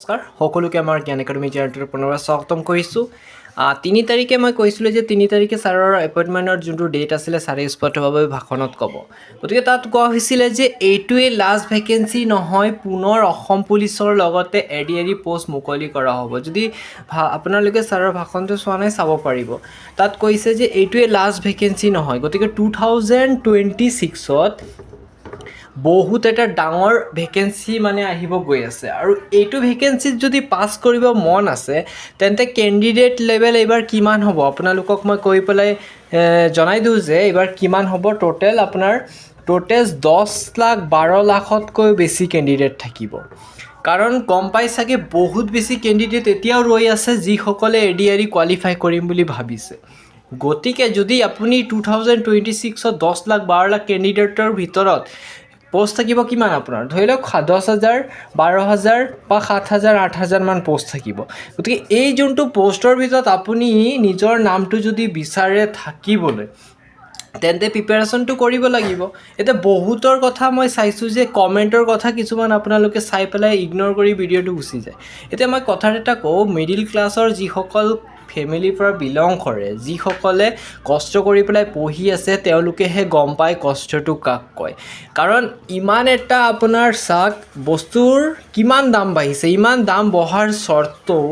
নমস্কাৰ, সকলোকে আমাৰ জ্ঞান একাডেমি চেনেলটোৰ পুনৰবাৰ স্বাগতম কৰিছোঁ। তিনি তাৰিখে মই কৈছিলোঁ যে তিনি তাৰিখে ছাৰৰ এপইণ্টমেণ্টৰ যোনটো ডেট আছিলে, ছাৰে স্পষ্টভাৱে ভাষণত ক'ব। গতিকে তাত কোৱা হৈছিলে যে এইটোৱে লাষ্ট ভেকেঞ্চি নহয়, পুনৰ অসম পুলিচৰ লগতে এ ডি এৰি পষ্ট মুকলি কৰা হ'ব। যদি আপোনালোকে ছাৰৰ ভাষণটো চোৱা নাই, চাব পাৰিব। তাত কৈছে যে এইটোৱে লাষ্ট ভেকেঞ্চি নহয়। গতিকে টু থাউজেণ্ড টুৱেণ্টি ছিক্সত বহুত এটা ডাঙৰ ভেকেঞ্চি মানে আহিব গৈ আছে। আৰু এইটো ভেকেঞ্চিত যদি পাছ কৰিব মন আছে, তেন্তে কেণ্ডিডেট লেভেল এইবাৰ কিমান হ'ব? আপোনালোকক মই কৈ পেলাই জনাই দিওঁ যে এইবাৰ কিমান হ'ব টোটেল আপোনাৰ টোটেল দহ লাখ বাৰ লাখতকৈ বেছি কেণ্ডিডেট থাকিব। কাৰণ গম পাই চাগে বহুত বেছি কেণ্ডিডেট এতিয়াও ৰৈ আছে, যিসকলে এ ডি আৰ ই কোৱালিফাই কৰিম বুলি ভাবিছে। গতিকে যদি আপুনি টু থাউজেণ্ড টুৱেণ্টি ছিক্সত দহ লাখ বাৰ লাখ কেণ্ডিডেটৰ ভিতৰত প'ষ্ট থাকিব কিমান আপোনাৰ? ধৰি লওক দহ হাজাৰ, বাৰ হাজাৰ বা সাত হাজাৰ, আঠ হাজাৰমান প'ষ্ট থাকিব। গতিকে এই যোনটো প'ষ্টৰ ভিতৰত আপুনি নিজৰ নামটো যদি বিচাৰে থাকিবলৈ, তেন্তে প্ৰিপেৰেশ্যনটো কৰিব লাগিব। এতিয়া বহুতৰ কথা মই চাইছোঁ যে কমেণ্টৰ কথা কিছুমান আপোনালোকে চাই পেলাই ইগন'ৰ কৰি ভিডিঅ'টো গুচি যায়। এতিয়া মই কথা এটা কওঁ মিডিল ক্লাছৰ যিসকল ফেমিলিৰ পৰা বিলং কৰে। যিসকলে কষ্ট কৰি পেলাই পঢ়ি আছে, তেওঁলোকেহে গম পায় কষ্টটো কাক কয়। কাৰণ ইমান এটা আপোনাৰ চাক, বস্তুৰ কিমান দাম বাঢ়িছে, ইমান দাম বঢ়াৰ স্বত্বেও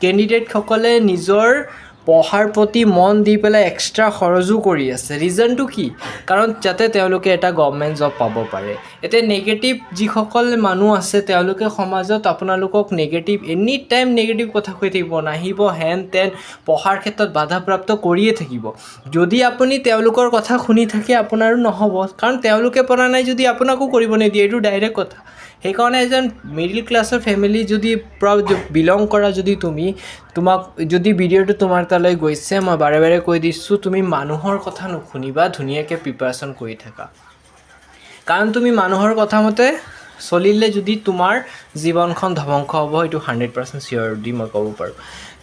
কেণ্ডিডেটসকলে নিজৰ পঢ়াৰ প্ৰতি মন দি পেলাই এক্সট্ৰা খৰচো কৰি আছে। ৰিজনটো কি? কাৰণ যাতে তেওঁলোকে এটা গভমেণ্ট জব পাব পাৰে। এতিয়া নিগেটিভ যিসকল মানুহ আছে, তেওঁলোকে সমাজত আপোনালোকক নিগেটিভ এনি টাইম নিগেটিভ কথা কৈ থাকিব, নাহিব হেন তেন পঢ়াৰ ক্ষেত্ৰত বাধাপ্ৰাপ্ত কৰিয়ে থাকিব। যদি আপুনি তেওঁলোকৰ কথা শুনি থাকে, আপোনাৰো নহ'ব। কাৰণ তেওঁলোকে পৰা নাই যদি আপোনাকো কৰিব নিদিয়ে, এইটো ডাইৰেক্ট কথা। সেইকাৰণে এজন মিডিল ক্লাছৰ ফেমিলি যদি পৰা বিলং কৰা যদি তুমি, তোমাক, যদি ভিডিঅ'টো তোমাৰ তালৈ গৈছে, মই বাৰে বাৰে কৈ দিছোঁ, তুমি মানুহৰ কথা নুশুনিবা, ধুনীয়াকৈ প্ৰিপাৰেশ্যন কৰি থাকা। কাৰণ তুমি মানুহৰ কথা মতে চলিলে যদি তোমাৰ জীৱনখন ধ্বংস হ'ব, এইটো হাণ্ড্ৰেড পাৰ্চেণ্ট চিয়'ৰ দি মই ক'ব পাৰোঁ।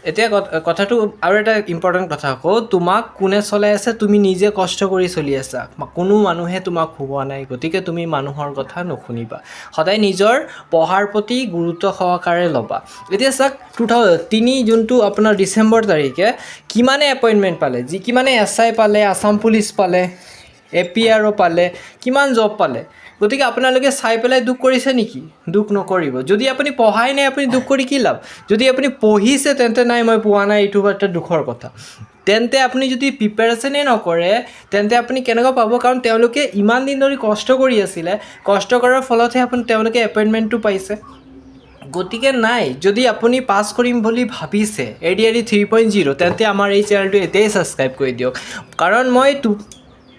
এতিয়া কথাটো আৰু এটা ইম্পৰ্টেণ্ট কথা কওঁ তোমাক কোনে চলাই আছে, তুমি নিজে কষ্ট কৰি চলি আছা। কোনো মানুহে তোমাক শুবোৱা নাই, গতিকে তুমি মানুহৰ কথা নুশুনিবা। সদায় নিজৰ পঢ়াৰ প্ৰতি গুৰুত্ব সহকাৰে ল'বা। এতিয়া চাওক টু থাউ তিনি যোনটো আপোনাৰ ডিচেম্বৰ তাৰিখে, কিমানে এপইণ্টমেণ্ট পালে? যি কিমানে এছ আই পালে আছাম পুলিচ পালে এ পি আৰ অ' পালে, কিমান জব পালে? গতিকে আপোনালোকে চাই পেলাই দুখ কৰিছে নেকি? দুখ নকৰিব। যদি আপুনি পঢ়াই নাই, আপুনি দুখ কৰি কি লাভ? যদি আপুনি পঢ়িছে, তেন্তে নাই, মই পোৱা নাই, এইটো এটা দুখৰ কথা। তেন্তে আপুনি যদি প্ৰিপেৰেশ্যনেই নকৰে, তেন্তে আপুনি কেনেকৈ পাব? কাৰণ তেওঁলোকে ইমান দিন ধৰি কষ্ট কৰি আছিলে। কষ্ট কৰাৰ ফলতহে আপুনি তেওঁলোকে এপইণ্টমেণ্টটো পাইছে। গতিকে নাই, যদি আপুনি পাছ কৰিম বুলি ভাবিছে A D R E three point zero' তেন্তে আমাৰ এই চেনেলটো এতিয়াই ছাবস্ক্ৰাইব কৰি দিয়ক। কাৰণ মই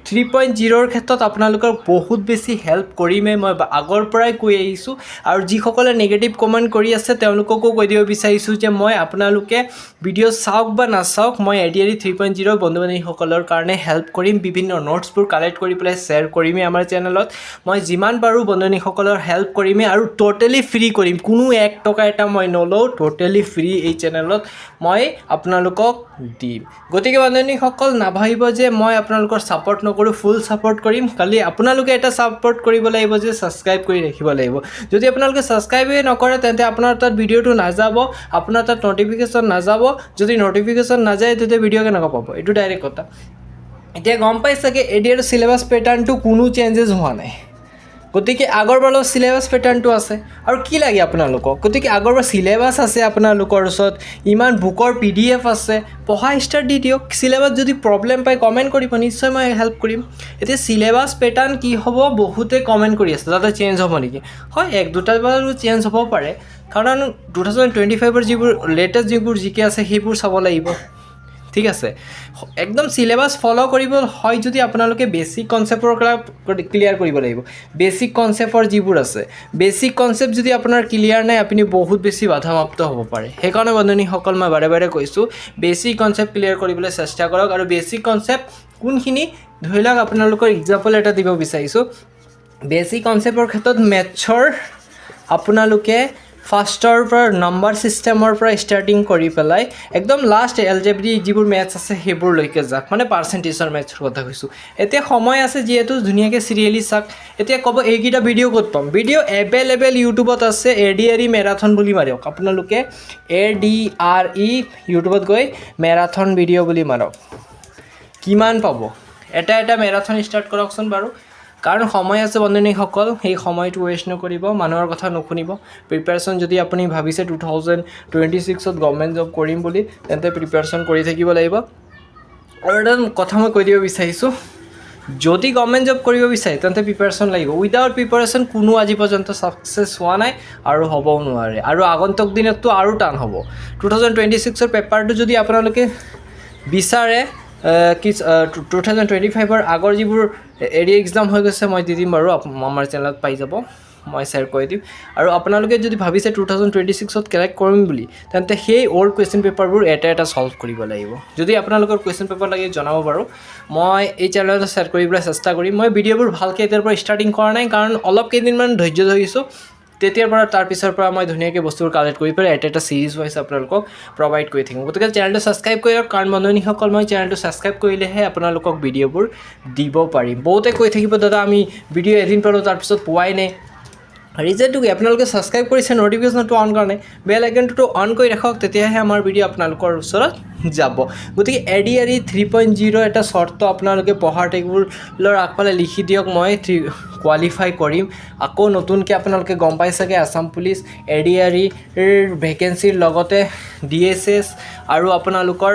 থ্ৰী পইণ্ট জিৰ'ৰ ক্ষেত্ৰত আপোনালোকৰ বহুত বেছি হেল্প কৰিমেই মই আগৰ পৰাই কৈ আহিছোঁ। আৰু যিসকলে নিগেটিভ কমেণ্ট কৰি আছে, তেওঁলোককো কৈ দিব বিচাৰিছোঁ যে মই আপোনালোকে ভিডিঅ' চাওক বা নাচাওক, মই A D R E three point zero' বন্ধু বান্ধৱীসকলৰ কাৰণে হেল্প কৰিম, বিভিন্ন নোটছবোৰ কালেক্ট কৰি পেলাই শ্বেয়াৰ কৰিমেই আমাৰ চেনেলত মই যিমান পাৰোঁ বন্ধু হেল্প কৰিমেই আৰু ট'টেলি ফ্ৰী কৰিম, কোনো এক টকা এটা মই নলওঁ ট'টেলি ফ্ৰী এই চেনেলত মই আপোনালোকক দিম। গতিকে বন্ধু বান্ধৱীসকল, নাভাবিব যে মই আপোনালোকৰ ছাপৰ্ট নকৰোঁ। ফুল ছাপৰ্ট কৰিম। খালি আপোনালোকে এটা ছাপৰ্ট কৰিব লাগিব যে ছাবস্ক্ৰাইব কৰি ৰাখিব লাগিব। যদি আপোনালোকে ছাবস্ক্ৰাইবেই নকৰে, তেন্তে আপোনাৰ তাত ভিডিঅ'টো নাযাব, আপোনাৰ তাত ন'টিফিকেশ্যন নাযাব। যদি ন'টিফিকেশ্যন নাযায় তেতিয়া ভিডিঅ' কেনেকুৱা পাব? এইটো ডাইৰেক্ট কথা। এতিয়া গম পাই চাগে এ ডি চিলেবাছ পেটাৰ্ণটো কোনো চেঞ্জেছ হোৱা নাই। গতিকে আগৰবাৰৰ চিলেবাছ পেটাৰ্ণটো আছে। আৰু কি লাগে আপোনালোকক? গতিকে আগৰবাৰ চিলেবাছ আছে আপোনালোকৰ ওচৰত, ইমান বুকৰ পি ডি এফ আছে, পঢ়া ষ্টাৰ্ট দি দিয়ক। চিলেবাছ যদি প্ৰব্লেম পায় কমেণ্ট কৰিব, নিশ্চয় মই হেল্প কৰিম। এতিয়া চিলেবাছ পেটাৰ্ণ কি হ'ব, বহুতে কমেণ্ট কৰি আছে, তাতে চেঞ্জ হ'ব নেকি? হয়, এক, দুটা বাৰু চেঞ্জ হ'ব পাৰে। কাৰণ টু থাউজেণ্ড টুৱেণ্টি ফাইভৰ যিবোৰ লেটেষ্ট যিবোৰ জিকে আছে, সেইবোৰ চাব লাগিব। ঠিক আছে। একদম চিলেবাছ ফ'ল' কৰিব হয় যদি আপোনালোকে বেছিক কনচেপ্টৰ ক্লিয়াৰ কৰিব লাগিব। বেছিক কনচেপ্টৰ যিবোৰ আছে বেছিক কনচেপ্ট যদি আপোনাৰ ক্লিয়াৰ নাই, আপুনি বহুত বেছি বাধাপ্ৰাপ্ত হ'ব পাৰে। সেইকাৰণে বন্ধুনীসকল মই বাৰে বাৰে কৈছোঁ বেছিক কনচেপ্ট ক্লিয়াৰ কৰিবলৈ চেষ্টা কৰক আৰু বেছিক কনচেপ্ট কোনখিনি, ধৰি লওক আপোনালোকৰ এক্সাম্পল এটা দিব বিচাৰিছোঁ। বেছিক কনচেপ্টৰ ক্ষেত্ৰত মেথছৰ আপোনালোকে ফাৰ্ষ্টৰ পৰা নম্বৰ ছিষ্টেমৰ পৰা ষ্টাৰ্টিং কৰি পেলাই একদম লাষ্ট এল জে বি যিবোৰ মেথছ আছে সেইবোৰলৈকে যাওক মানে পাৰ্চেণ্টেজৰ মেথছৰ কথা কৈছোঁ। এতিয়া সময় আছে যিহেতু ধুনীয়াকৈ চিৰিয়েলি চাওক এতিয়া ক'ব এইকেইটা ভিডিঅ' ক'ত পাম? ভিডিঅ' এভেইলেবল ইউটিউবত আছে এ ডি আৰ ই মেৰাথন বুলি মাৰক আপোনালোকে এ ডি আৰ ই ইউটিউবত গৈ মেৰাথন ভিডিঅ' বুলি মাৰক। কিমান পাব? এটা এটা মেৰাথন ষ্টাৰ্ট কৰকচোন বাৰু। কাৰণ সময় আছে বন্ধুনীসকল সেই সময়টো ৱেষ্ট নকৰিব, মানুহৰ কথা নুশুনিব। প্ৰিপেৰেশ্যন যদি আপুনি ভাবিছে টু থাউজেণ্ড টুৱেণ্টি ছিক্সত গভমেণ্ট জব কৰিম বুলি, তেন্তে প্ৰিপেৰেশ্যন কৰি থাকিব লাগিব। আৰু এটা কথা মই কৈ দিব বিচাৰিছোঁ, যদি গভমেণ্ট জব কৰিব বিচাৰে, তেন্তে প্ৰিপেৰেশ্যন লাগিব। উইদাউট প্ৰিপেৰেশ্যন কোনো আজি পৰ্যন্ত ছাকচেছ হোৱা নাই আৰু হ'বও নোৱাৰে। আৰু আগন্তুক দিনততো আৰু টান হ'ব। টু থাউজেণ্ড টুৱেণ্টি ছিক্সৰ পেপাৰটো যদি আপোনালোকে বিচাৰে কি টু থাউজেণ্ড টুৱেণ্টি ফাইভৰ আগৰ যিবোৰ এৰি এক্সাম হৈ গৈছে, মই দি দিম বাৰু আমাৰ চেনেলত পাই যাব, মই শ্বেয়াৰ কৰি দিম। আৰু আপোনালোকে যদি ভাবিছে টু থাউজেণ্ড টুৱেণ্টি ছিক্সত কালেক্ট কৰিম বুলি, তেন্তে সেই অ'ল্ড কুৱেশ্যন পেপাৰবোৰ এটা এটা ছল্ভ কৰিব লাগিব। যদি আপোনালোকৰ কুৱেশ্যন পেপাৰ লাগে, জনাব বাৰু। মই এই চেনেলত শ্বেয়াৰ কৰিবলৈ চেষ্টা কৰিম। মই ভিডিঅ'বোৰ ভালকৈ এতিয়াৰ পৰা ষ্টাৰ্টিং কৰা নাই, কাৰণ অলপ কেইদিনমান ধৈৰ্য ধৰিছোঁ তেতিয়াৰ পৰা তাৰ পিছৰ পৰা মই ধুনীয়াকৈ বস্তুবোৰ কালেক্ট কৰি পেলাই এটা এটা ছিৰিজ ৱাইজ আপোনালোকক প্ৰভাইড কৰি থাকিম। গতিকে চেনেলটো ছাবস্ক্ৰাইব কৰি লওক কাৰণ বন্ধুনীসকল, মই চেনেলটো ছাবস্ক্ৰাইব কৰিলেহে আপোনালোকক ভিডিঅ'বোৰ দিব পাৰিম। বহুতে কৈ থাকিব, দাদা, আমি ভিডিঅ' এদিন পালোঁ তাৰপিছত পোৱাই নাই। ৰিজনটো কি, আপোনালোকে ছাবস্ক্ৰাইব কৰিছে নটিফিকেশ্যনটো অন কৰা নাই বেল আইকনটো অন কৰি ৰাখক, তেতিয়াহে আমাৰ ভিডিঅ' আপোনালোকৰ ওচৰত যাব। গতিকে A D R E three point zero' এটা চৰ্ত আপোনালোকে পঢ়াৰ টেবুলৰ আগফালে লিখি দিয়ক, মই থ্ৰী কোৱালিফাই কৰিম আকৌ নতুনকৈ আপোনালোকে গম পাই চাগে Assam police A D R ইৰ ভেকেঞ্চিৰ লগতে ডি এছ এছ আৰু আপোনালোকৰ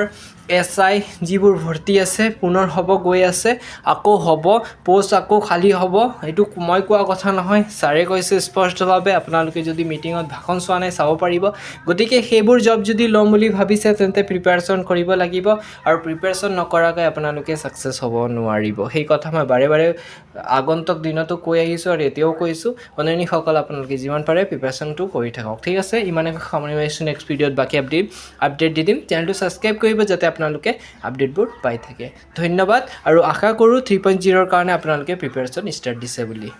এছ আই যিবোৰ ভৰ্তি আছে, পুনৰ হ'ব, গৈ আছে, আকৌ হ'ব প'ষ্ট আকৌ খালী হ'ব, এইটো মই কোৱা কথা নহয়। ছাৰে কৈছে, স্পষ্টভাৱে আপোনালোকে যদি মিটিঙত ভাষণ চোৱা নাই, চাব পাৰিব। গতিকে সেইবোৰ জব যদি ল'ম বুলি ভাবিছে, তেন্তে প্ৰিপেৰেশ্যন কৰিব লাগিব আৰু প্ৰিপেৰেশ্যন নকৰাকৈ আপোনালোকে ছাকচেছ হ'ব নোৱাৰিব। সেই কথা মই বাৰে বাৰে আগন্তুক দিনতো কৈ আহিছোঁ আৰু এতিয়াও কৈছোঁ। বন্ধুনীসকল আপোনালোকে যিমান পাৰে প্ৰিপেৰেশ্যনটো কৰি থাকক। ঠিক আছে, ইমানে সামৰি মাৰিছোঁ নেক্সট ভিডিঅ'ত বাকী আপডেট আপডেট দি দিম। চেনেলটো ছাবস্ক্ৰাইব কৰিব যাতে আপোনালোকে আপডেটবোৰ পাই থাকে। ধন্যবাদ আৰু আশা কৰোঁ থ্ৰী পইণ্ট জিৰ'ৰ কাৰণে আপোনালোকে প্ৰিপেৰেশ্যন ষ্টাৰ্ট দিছে বুলি।